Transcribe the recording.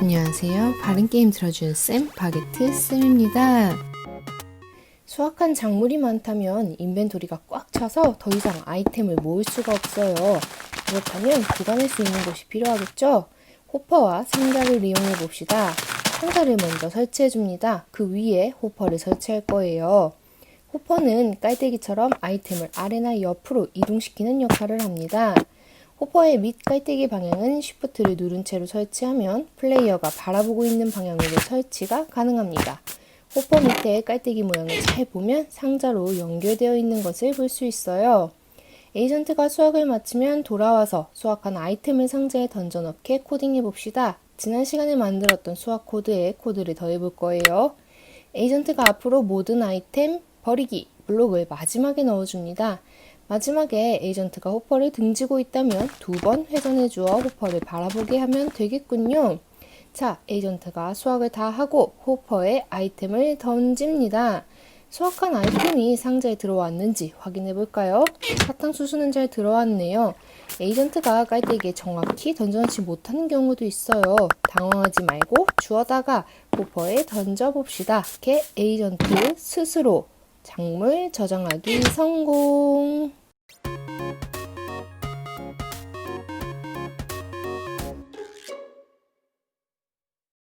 안녕하세요. 바른 게임 들어주는 쌤 바게트 쌤입니다. 수확한 작물이 많다면 인벤토리가 꽉 차서 더 이상 아이템을 모을 수가 없어요. 그렇다면 보관할 수 있는 곳이 필요하겠죠? 호퍼와 상자를 이용해 봅시다. 상자를 먼저 설치해 줍니다. 그 위에 호퍼를 설치할 거예요. 호퍼는 깔때기처럼 아이템을 아래나 옆으로 이동시키는 역할을 합니다. 호퍼의 밑 깔때기 방향은 쉬프트를 누른 채로 설치하면 플레이어가 바라보고 있는 방향으로 설치가 가능합니다. 호퍼 밑에 깔때기 모양을 잘 보면 상자로 연결되어 있는 것을 볼 수 있어요. 에이전트가 수확을 마치면 돌아와서 수확한 아이템을 상자에 던져 넣게 코딩해 봅시다. 지난 시간에 만들었던 수확 코드에 코드를 더해 볼 거예요. 에이전트가 앞으로 모든 아이템 버리기 블록을 마지막에 넣어줍니다. 마지막에 에이전트가 호퍼를 등지고 있다면 두 번 회전해 주어 호퍼를 바라보게 하면 되겠군요. 자, 에이전트가 수확을 다 하고 호퍼에 아이템을 던집니다. 수확한 아이템이 상자에 들어왔는지 확인해 볼까요? 사탕수수는 잘 들어왔네요. 에이전트가 깔때기에 정확히 던져놓지 못하는 경우도 있어요. 당황하지 말고 주워다가 호퍼에 던져봅시다. 이렇게 에이전트 스스로 작물 저장하기 성공!